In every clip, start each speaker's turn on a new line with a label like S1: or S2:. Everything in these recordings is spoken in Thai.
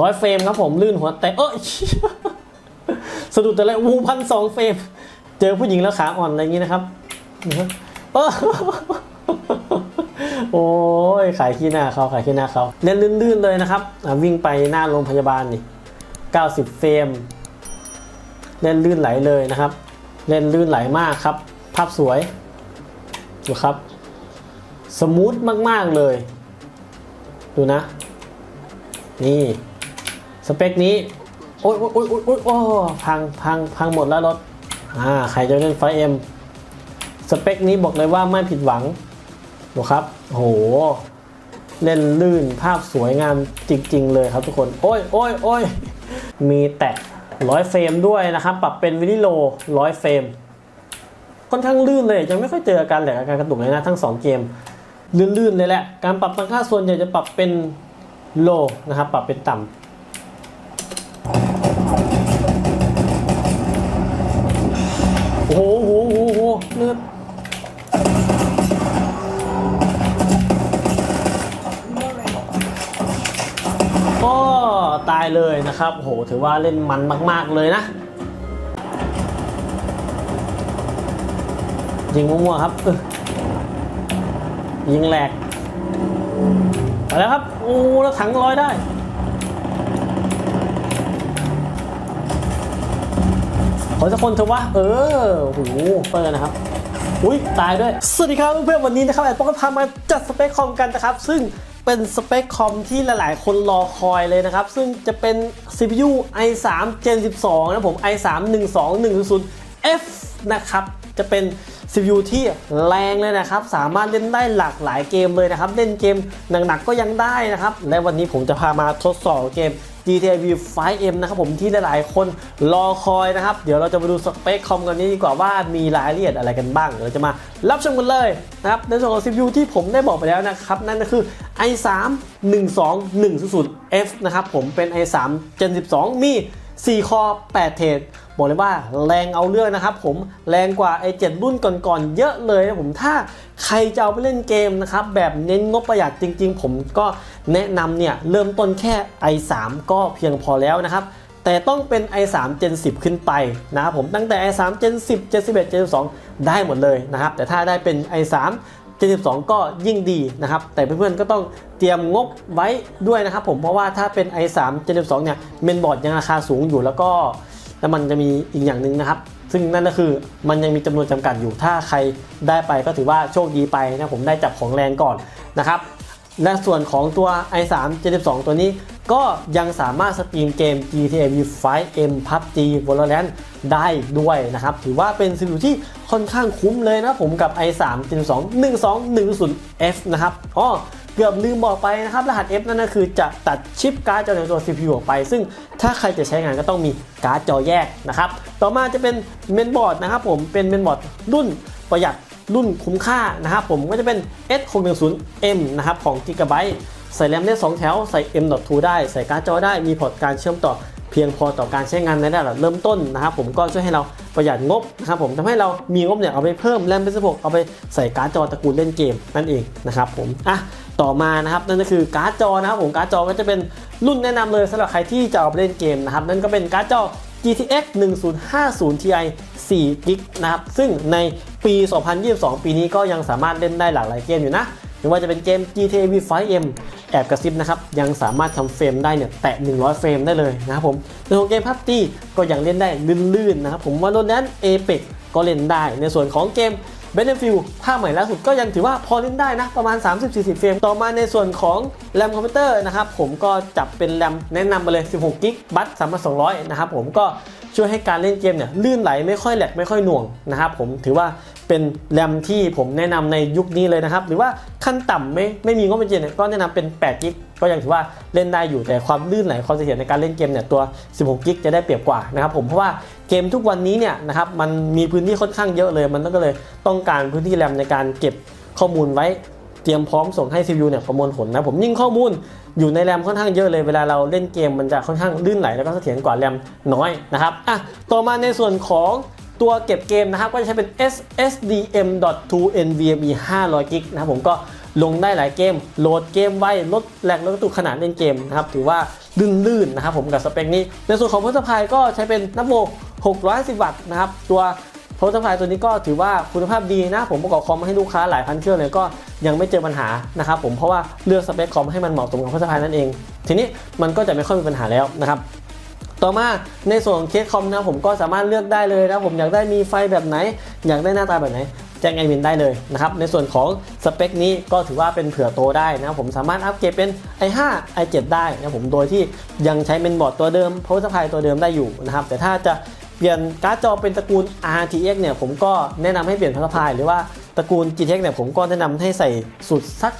S1: ร้อยเฟรมครับผมลื่นหัวแตกเอ้ยสะดุดแต่ละวูพันสองเฟรม เจอผู้หญิงแล้วขาอ่อนอะไรอย่างนี้นะครับนะครับเอ้อโอ้ยขายขี้หน้าเขาขายขี้หน้าเขาเล่นลื่นๆเลยนะครับ วิ่งไปหน้าโรงพยาบาลนี่90 เฟรม เล่นลื่นไหลเลยนะครับ เล่นลื่นไหลมากครับ ภาพสวยดูครับ สมูทมากๆเลย ดูนะ นี่ สเปคนี้โอ้ยโอ้ยโอ้ยโอ้ยโอ้พังพังพังหมดแล้วรถอ่าใครจะเล่นไฟเอ็มสเปคนี้บอกเลยว่าไม่ผิดหวังดูครับโหเล่นลื่นภาพสวยงามจริง ๆ เลยครับทุกคนโอ้ยโอ้ยโอ้ยมีแตะร้อยเฟรมด้วยนะครับ ปรับเป็นวิดีโลร้อยเฟรมค่อนข้างลื่นเลยยังไม่ค่อยเจออาการแหลกอาการกระตุกเลยนะทั้ง 2 เกม ลื่นๆเลยแหละ การปรับตั้งค่าส่วนใหญ่จะปรับเป็นโลนะครับ ปรับเป็นต่ำ โอ้โหโอ้โหโอ้โหเลือดก็ตายเลยนะครับโหถือว่าเล่นมันมาก ๆ เลยนะยิงมั่วๆครับยิงแหลกไปแล้วครับ โอ้ แล้วถังลอยได้ อสักคนเถอะวะเออโหเปิดนะครับอุ้ยตายด้วย สวัสดีครับเพื่อนๆวันนี้นะครับแอดป๊อกก็พามาจัดสเปคคอมกันนะครับ ซึ่งเป็นสเปคคอมที่หลายๆ คนรอคอยเลยนะครับ ซึ่งจะเป็น CPU i3 Gen 12 นะผม i3 12100F นะครับ จะเป็น CPU ที่แรงเลยนะครับ สามารถเล่นได้หลากหลายเกมเลยนะครับ เล่นเกมหนักๆก็ยังได้นะครับ และวันนี้ผมจะพามาทดสอบเกม GTA V 5M นะครับผมที่หลายๆ คนรอคอยนะครับ เดี๋ยวเราจะมาดูสเปคคอมกันนี้ดีกว่าว่ามีรายละเอียดอะไรกันบ้าง เดี๋ยวเราจะมารับชมกันเลยนะครับในส่วนของ CPU ที่ผมได้บอกไปแล้วนะครับ นั่นก็คือ i3 12100F นะครับผมเป็น i3 Gen 12 มี 4 คอ 8 เทรด บอกเลยว่าแรงเอาเรื่องนะครับผมแรงกว่า i7 รุ่นก่อนๆเยอะเลยนะผมถ้าใครจะเอาไปเล่นเกมนะครับแบบเน้นงบประหยัดจริง ๆ ผมก็แนะนำเนี่ยเริ่มต้นแค่ i3 ก็เพียงพอแล้วนะครับแต่ต้องเป็น i3 Gen 10 ขึ้นไปนะครับผมตั้งแต่ i3 Gen 10 Gen 11 Gen 12 ได้หมดเลยนะครับแต่ถ้าได้เป็น i3 Gen 12 ก็ยิ่งดีนะครับแต่เพื่อนๆก็ต้องเตรียมงบไว้ด้วยนะครับผมเพราะว่าถ้าเป็น i3 Gen 12 เนี่ยเมนบอร์ดยังราคาสูงอยู่แล้วก็ แล้วมันจะมีอีกอย่างหนึ่งนะครับ ซึ่งนั่นก็คือมันยังมีจำนวนจำกัดอยู่ ถ้าใครได้ไปก็ถือว่าโชคดีไปนะผมได้จับของแรงก่อนนะครับ และส่วนของตัว i3 72 ตัวนี้ก็ยังสามารถสตรีมเกม GTA V 5M PUBG Valorant ได้ด้วยนะครับ ถือว่าเป็นซีรีสินที่ค่อนข้างคุ้มเลยนะผมกับ i3 72 1210F นะครับอ๋อ เกือบลืมบอกไปนะครับรหัส F นั่นก็คือจะตัดชิปการ์ดจอในตัว CPU ออกไป ซึ่งถ้าใครจะใช้งานก็ต้องมีการ์ดจอแยกนะครับ ต่อมาจะเป็นเมนบอร์ดนะครับผมเป็นเมนบอร์ดรุ่นประหยัดรุ่นคุ้มค่านะครับผมก็จะเป็น S610M นะครับของ Gigabyte ใส่แรมได้2แถว ใส่ M.2 ได้ ใส่การ์ดจอได้มีพอร์ตการเชื่อมต่อ เพียงพอต่อการใช้งานในระดับเริ่มต้นนะครับผมก็ช่วยให้เราประหยัดงบนะครับผมทำให้เรามีงบเนี่ยเอาไปเพิ่มแรมเป็น16เอาไปใส่การ์ดจอตระกูลเล่นเกมนั่นเองนะครับผมอะต่อมานะครับนั่นก็คือการ์ดจอนะครับผมการ์ดจอก็จะเป็นรุ่นแนะนำเลยสำหรับใครที่จะเอาไปเล่นเกมนะครับนั่นก็เป็นการ์ดจอ GTX 1050 Ti 4 g b นะครับซึ่งในปี 2022 ปีนี้ก็ยังสามารถเล่นได้หลากหลายเกมอยู่นะ ไม่ว่าจะเป็นเกม GTA V 5M แอบกระซิบนะครับ ยังสามารถทำเฟรมได้เนี่ยแตะ 100 เฟรมได้เลยนะครับผมในของเกมพับตี้ก็ยังเล่นได้ลื่นๆนะครับผมว่าโดนนั้น Apex ก็เล่นได้ในส่วนของเกม Battlefield ภาคใหม่ล่าสุดก็ยังถือว่าพอเล่นได้นะ ประมาณ 30-40 เฟรม ต่อมาในส่วนของแรมคอมพิวเตอร์นะครับ ผมก็จับเป็นแรมแนะนำไปเลย 16กิกบัต3200 นะครับผมก็ช่วยให้การเล่นเกมเนี่ยลื่นไหลไม่ค่อยแหลกไม่ค่อยหน่วงนะครับผมถือว่าเป็นแรมที่ผมแนะนำในยุคนี้เลยนะครับ หรือว่าขั้นต่ำไม่ไม่มีงบเป็นเจนเนี่ยก็แนะนำเป็น8กิก ก็ยังถือว่าเล่นได้อยู่แต่ความลื่นไหลความเสถียรในการเล่นเกมเนี่ยตัว 16กิกจะได้เปรียบกว่านะครับผมเพราะว่าเกมทุกวันนี้เนี่ยนะครับมันมีพื้นที่ค่อนข้างเยอะเลย มันก็เลยต้องการพื้นที่แรมในการเก็บข้อมูลไว้เตรียมพร้อมส่งให้ CPU เนี่ยประมวลผลนะผมยิ่งข้อมูลอยู่ในแรมค่อนข้างเยอะเลยเวลาเราเล่นเกมมันจะค่อนข้างลื่นไหลแล้วก็เสถียรกว่าแรมน้อยนะครับอะต่อมาในส่วนของตัวเก็บเกมนะครับก็จะใช้เป็น SSDM.2 NVMe 500 g b นะครับผมก็ ลงได้หลายเกม โหลดเกมไวลดแหลกลดกระตุกขนาดเล่นเกมนะครับ ถือว่าลื่นๆนะครับผมกับสเปคนี้ ในส่วนของพัสพายก็ใช้เป็นนับโว610 วัตต์นะครับ ตัวพัสพายตัวนี้ก็ถือว่าคุณภาพดีนะ ผมประกอบคอมให้ลูกค้าหลายพันเครื่องเลยก็ยังไม่เจอปัญหานะครับผมเพราะว่าเลือกสเปคคอมให้มันเหมาะสมกับพัสพายนั่นเอง ทีนี้มันก็จะไม่ค่อยมีปัญหาแล้วนะครับต่อมาในส่วนของเคสคอมนะผมก็สามารถเลือกได้เลยนะผมอยากได้มีไฟแบบไหน อยากได้หน้าตาแบบไหน แจ้งแอดมินได้เลยนะครับในส่วนของสเปคนี้ก็ถือว่าเป็นเผื่อโตได้นะผมสามารถอัปเกรดเป็น i5 i7 ได้นะผมโดยที่ยังใช้เมนบอร์ดตัวเดิม power supply ตัวเดิมได้อยู่นะครับแต่ถ้าจะเปลี่ยนการ์ดจอเป็นตระกูล RTX เนี่ยผมก็แนะนำให้เปลี่ยน power supply หรือว่าตระกูล GTX เนี่ยผมก็แนะนำให้ใส่สุดสัก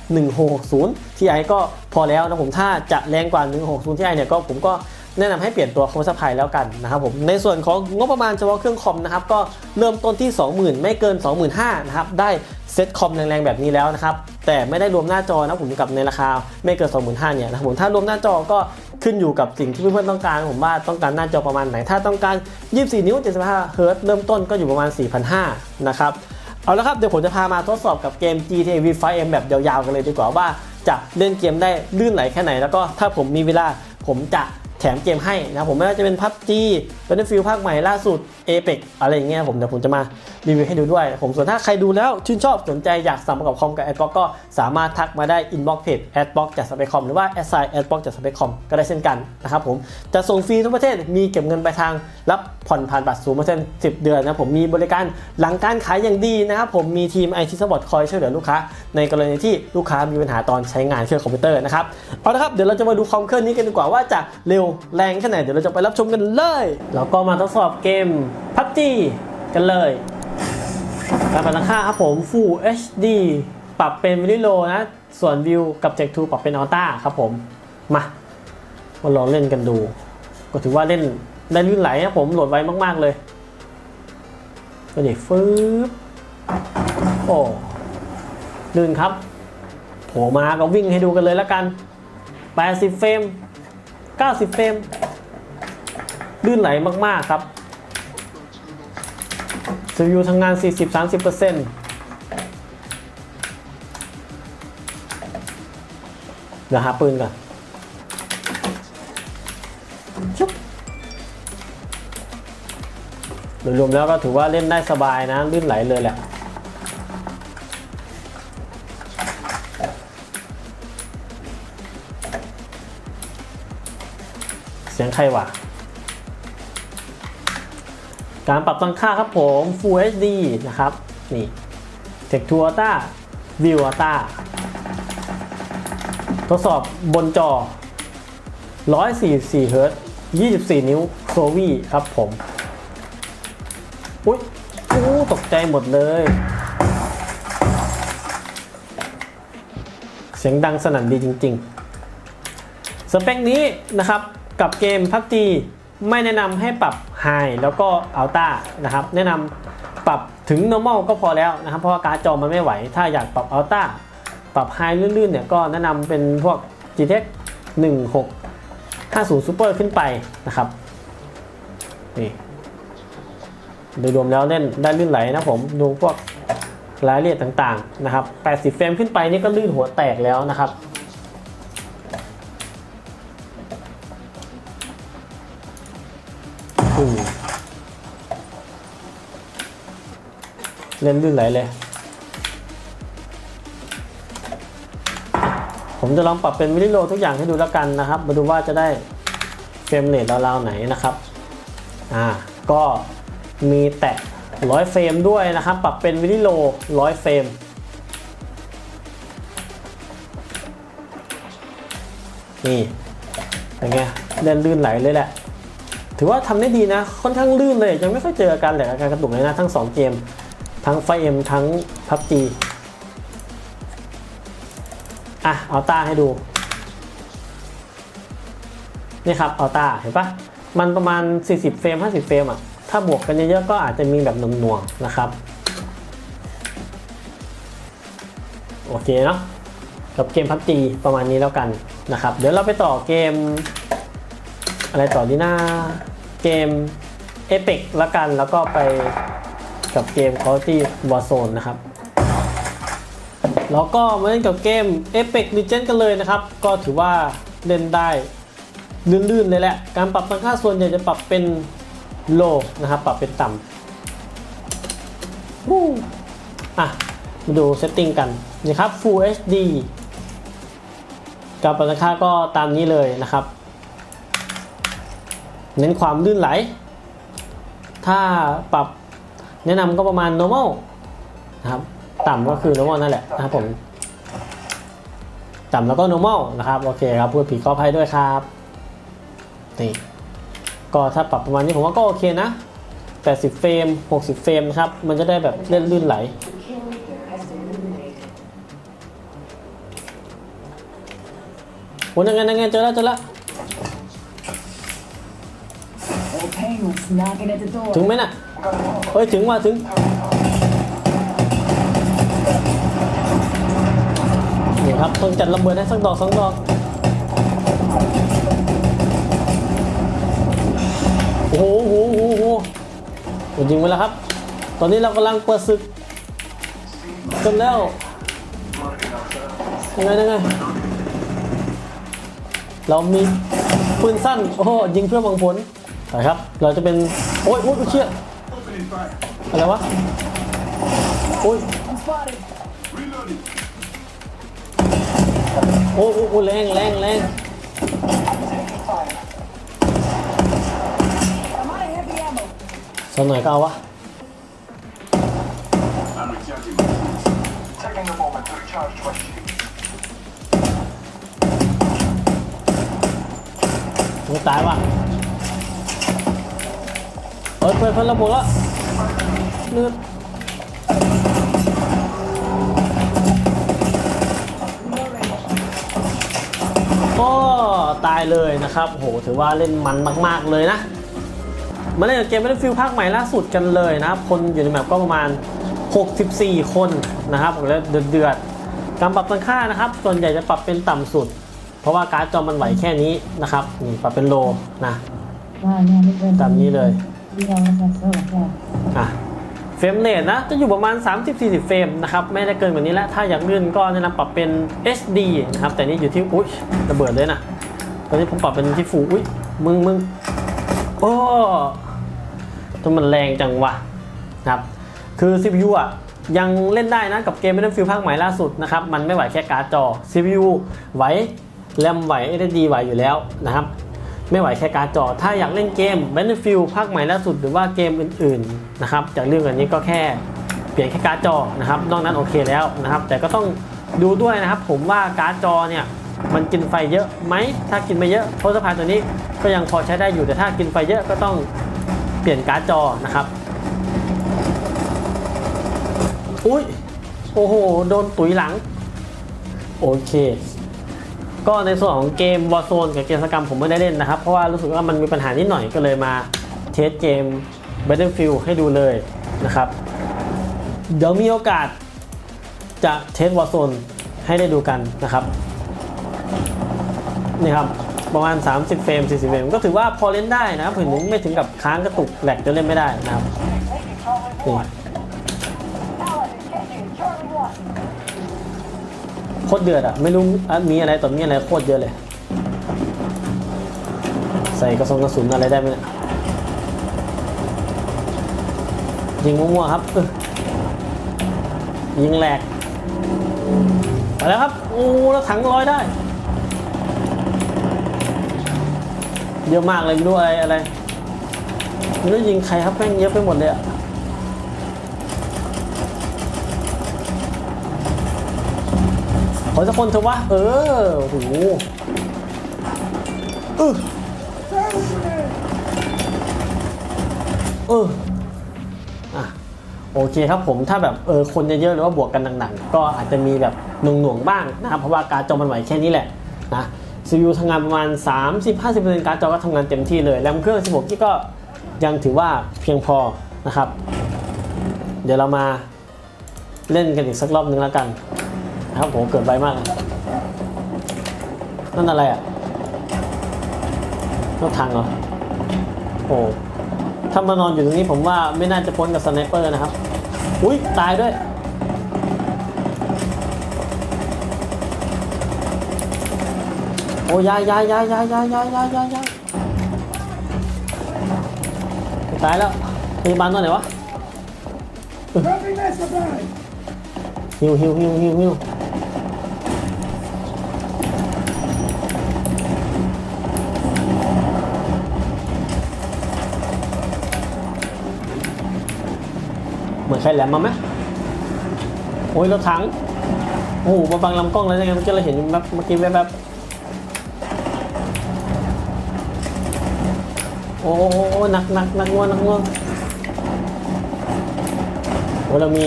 S1: 1660 Ti ก็พอแล้วนะผมถ้าจะแรงกว่า 160 Ti เนี่ยก็ผมก็ แนะนำให้เปลี่ยนตัวคอมสพายแล้วกันนะครับผมในส่วนของงบประมาณเฉพาะเครื่องคอมนะครับก็เริ่มต้นที่ 20,000 ไม่เกิน 25,000นะครับได้เซ็ตคอมแรงๆแบบนี้แล้วนะครับแต่ไม่ได้รวมหน้าจอนะผมกับในราคาไม่เกิน 25,000เนี่ยนะครับผมถ้ารวมหน้าจอก็ขึ้นอยู่กับสิ่งที่เพื่อนๆต้องการ ผมว่าต้องการหน้าจอประมาณไหนถ้าต้องการ 24 นิ้ว 75 เฮิร์ตเริ่มต้นก็อยู่ประมาณ 4,500นะครับเอาละครับเดี๋ยวผมจะพามาทดสอบกับเกม GTA V5M แบบยาวๆกันเลยดีกว่าว่าจะเล่นเกมได้ลื่นไหลแค่ไหน แล้วก็ถ้าผมมีเวลาผมจะ แถมเกมให้นะผมไม่ว่าจะเป็น PUBG Battlefield ภาคใหม่ล่าสุด Apex อะไรอย่างเงี้ยผมเดี๋ยวผมจะมารีวิวให้ดูด้วยผมส่วนถ้าใครดูแล้วชื่นชอบสนใจอยากสั่งประกอบคอมกับ AdBlock ก็สามารถทักมาได้ inbox page AdBlock จากสเปคคอมหรือว่า a s s i AdBlock จากสเปคคอมก็ได้เช่นกันนะครับผมจะส่งฟรีทุกประเทศมีเก็บเงินปลายทางรับผ่อนผ่านบัตร0% 10เดือนนะผมมีบริการหลังการขายอย่างดีนะครับผมมีทีม IT Support คอยช่วยเหลือลูกค้า ในกรณีที่ลูกค้ามีปัญหาตอนใช้งานเครื่องคอมพิวเตอร์นะครับเอาละครับเดี๋ยวเราจะมาดูคอมเครื่องนี้กันดีกว่าว่าจะเร็วแรงแค่ไหนเดี๋ยวเราจะไปรับชมกันเลยแล้วก็มาทดสอบเกม PUBG กันเลยการปรับราคาครับผม Full HD ปรับเป็นวิดีโอนะ ส่วนวิวกับเจ็กทูปรับเป็นอัลต้าครับผม มามาลองเล่นกันดู ก็ถือว่าเล่นได้ลื่นไหลนะผมโหลดไวมาก ๆ เลยก็เดี๋ยวฟืบโอ้ลื่นครับโผล่มาก็วิ่งให้ดูกันเลยแล้วกัน 80 เฟรม 90 เฟรมลื่นไหลมาก ๆ ครับสวิวทำงาน 40-30%เดี๋ยวหาปืนก่อนชุบโดยรวมแล้วก็ถือว่าเล่นได้สบายนะ ลื่นไหลเลยแหละ เสียงใครวะการปรับตั้งค่าครับผม Full HD นะครับ นี่ Tech to Ultra View Ultra ทดสอบบนจอ 144 Hz 24 นิ้วโซวีครับผม อุ๊ยอู้ตกใจหมดเลย เสียงดังสนั่นดีจริง ๆ สเปคนี้นะครับ กับเกม PUBG ไม่แนะนำให้ปรับ High แล้วก็ Ultra นะครับ แนะนำปรับถึง Normal ก็พอแล้วนะครับ เพราะว่าการ์ดจอมันไม่ไหว ถ้าอยากปรับ Ultra ปรับ High ลื่นๆเนี่ยก็แนะนำเป็นพวก GTX 1650 Super ขึ้นไปนะครับนี่โดยรวมแล้วเล่นได้ลื่นไหลนะผมดูพวกรายละเอียดต่างๆนะครับ 80 เฟรมขึ้นไปนี่ก็ลื่นหัวแตกแล้วนะครับ เล่นลื่นไหลเลย ผมจะลองปรับเป็นวิดีโอทุกอย่างให้ดูแล้วกันนะครับ มาดูว่าจะได้เฟรมเรทราวๆไหนนะครับอ่าก็มีแตะร้อยเฟรมด้วยนะครับ ปรับเป็นวิดีโอร้อยเฟรมนี่เป็นไงเล่นลื่นไหลเลยแหละ ถือว่าทำได้ดีนะ ค่อนข้างลื่นเลย ยังไม่ค่อยเจออาการแหลกอาการกระตุกเลยนะทั้ง 2 เกม ทั้งไฟเอ็มทั้งพับจีอะเอาตาให้ดู นี่ครับเอาตาเห็นปะมันประมาณ 40 เฟรม 50 เฟรมอะ ถ้าบวกกันเยอะๆก็อาจจะมีแบบหน่วงๆนะครับ โอเคเนาะกับเกมพับจีประมาณนี้แล้วกันนะครับ เดี๋ยวเราไปต่อเกม อะไรต่อดีหน้าเกม Apex ละกันแล้วก็ไป กับเกม Quality Warzone นะครับ แล้วก็มาเล่นกับเกม Apex Legends กันเลยนะครับ ก็ถือว่าเล่นได้ลื่นๆเลยแหละ การปรับตังค่าส่วนใหญ่จะปรับเป็นโลนะครับ ปรับเป็นต่ำวู้อะ มาดูเซตติ้งกันนี่ครับ Full HD การปรับตังค่าก็ตามนี้เลยนะครับ เน้นความลื่นไหล ถ้าปรับ แนะนำก็ประมาณ normal นะครับ ต่ำก็คือ normal นั่นแหละนะครับผม ต่ำแล้วก็ normal นะครับ โอเคครับพูดผิดขออภัยด้วยครับ นี่ ก็ถ้าปรับประมาณนี้ผมว่าก็โอเคนะ 80 เฟรม 60 เฟรมนะครับ มันจะได้แบบเล่นลื่นไหลโอ้ยยังไงยังไงเจอแล้วเจอแล้ว
S2: Old penguins knocking at the door.
S1: ถึงไหมน่ะ เฮ้ย ถึงว่าถึง นี่ครับต้องจัดระเบิดให้สักดอกสองดอกโอ้โหโอ้โหโอ้โหโอ้โหยิงไปแล้วครับ ตอนนี้เรากำลังเปิดศึกกันแล้วยังไงยังไงเรามีปืนสั้น โอ้โหยิงเพื่อหวังผลไปครับ เราจะเป็น โอ้ยโอ้ยเชี่ย อะไรวะโอ้ยโอ้โหแรงแรงแรงสักหน่อยก็เอาวะมึงตายว่ะเฮ้ยเพื่อนเพื่อนระบุดละ ลือดก็ตายเลยนะครับ โห ถือว่าเล่นมันมาก ๆ เลยนะ มาเล่นกับเกม Battlefield ภาคใหม่ล่าสุดกันเลยนะครับ คนอยู่ในแมปก็ประมาณ 64 คนนะครับผมแล้วเดือดๆการปรับตั้งค่านะครับ ส่วนใหญ่จะปรับเป็นต่ำสุด เพราะว่าการ์ดจอมันไหวแค่นี้นะครับ นี่ปรับเป็นโลนะตามนี้เลย อะเฟรมเรทนะจะอยู่ประมาณ 30-40 เฟรมนะครับไม่ได้เกินกว่านี้แล้ว ถ้าอยากลื่นก็แนะนำปรับเป็น HD นะครับ แต่นี่อยู่ที่ อุ้ยระเบิดเลยนะ ตอนนี้ผมปรับเป็นที่ฟูอุ้ยมึงมึงโอ้ตัวมันแรงจังวะนะครับ คือ CPU อะยังเล่นได้นะกับเกม Battlefield ภาคใหม่ล่าสุดนะครับ มันไม่ไหวแค่การ์ดจอ CPU ไหวแรมไหว SSD ไหวอยู่แล้วนะครับ ไม่ไหวแค่การ์ดจอ ถ้าอยากเล่นเกม Battlefield ภาคใหม่ล่าสุดหรือว่าเกมอื่นๆนะครับจากเรื่องอันนี้ก็แค่เปลี่ยนแค่การ์ดจอนะครับ นอกนั้นโอเคแล้วนะครับ แต่ก็ต้องดูด้วยนะครับ ผมว่าการ์ดจอเนี่ยมันกินไฟเยอะไหมถ้ากินไม่เยอะโพสพายตัวนี้ก็ยังพอใช้ได้อยู่แต่ถ้ากินไฟเยอะก็ต้องเปลี่ยนการ์ดจอนะครับ อุ้ยโอ้โห โดนตุ๋ยหลัง โอเค ก็ในส่วนของเกม Warzone กับเกมสกรรมผมไม่ได้เล่นนะครับ เพราะว่ารู้สึกว่ามันมีปัญหานิดหน่อยก็เลยมาเทสเกม Battlefield ให้ดูเลยนะครับ เดี๋ยวมีโอกาสจะเทส Warzone ให้ได้ดูกันนะครับนี่ครับประมาณ 30 เฟรม 40 เฟรม ก็ถือว่าพอเล่นได้นะครับถึงไม่ถึงกับค้างกระตุกแหลกจนเล่นไม่ได้นะครับนี่ คตรเดือดอะไม่รู้มีอะไรต่อมีอะไรโคตรเยอะเลย ใส่กระสุนกระสุนอะไรได้ไหมเนี่ยยิงมั่วๆครับ ยิงแหลกไปแล้วครับ โอ้แล้วถังลอยได้ เยอะมากเลยไม่รู้อะไรอะไรไม่รู้ยิงใครครับแม่งเยอะไปหมดเลยอะข อสักคนเถอะวะ เออโหเออเอออะโอเคครับผมถ้าแบบเออคนเยอะๆหรือว่าบวกกันหนักๆก็อาจจะมีแบบหน่วงๆบ้างนะครับเพราะว่าการจอมันไหวแค่นี้แหละนะ CPU ทำงานประมาณ 30-50%การดจอก็ทำงานเต็มที่เลยแรมเครื่อง 16กิกก็ยังถือว่าเพียงพอนะครับ เดี๋ยวเรามาเล่นกันอีกสักรอบนึงแล้วกัน ครับผมเกิดไปมาก นั่นอะไรอะนกทางเหรอโอ้ถ้ามานอนอยู่ตรงนี้ผมว่าไม่น่าจะพ้นกับสไนเปอร์นะครับ อุ้ยตายด้วย โอ้ยายยายยายยายยายยายยายยายยายตายแล้วพยาบาลตัวไหนวะฮิวฮิวฮิวฮิวฮิว ใครแหลมมาไหมโอ้ยรถถังโอ้โหมาบังลำกล้องเลยยังไงเมื่อกี้เราเห็นแบบเมื่อกี้แบบโอ้หนักหนักหนักง่วงหนักง่วงโอ้เรามี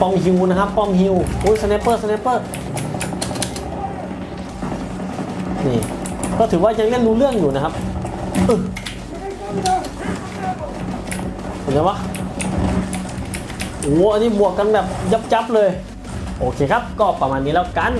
S1: ป้อมฮิวนะครับป้อมฮิวโอ้ยสไนเปอร์สไนเปอร์นี่ก็ถือว่ายังเล่นรู้เรื่องอยู่นะครับเห็นไหมวะ โอ้อันนี้บวกกันแบบยับยับๆเลย โอเคครับ ก็ประมาณนี้แล้วกัน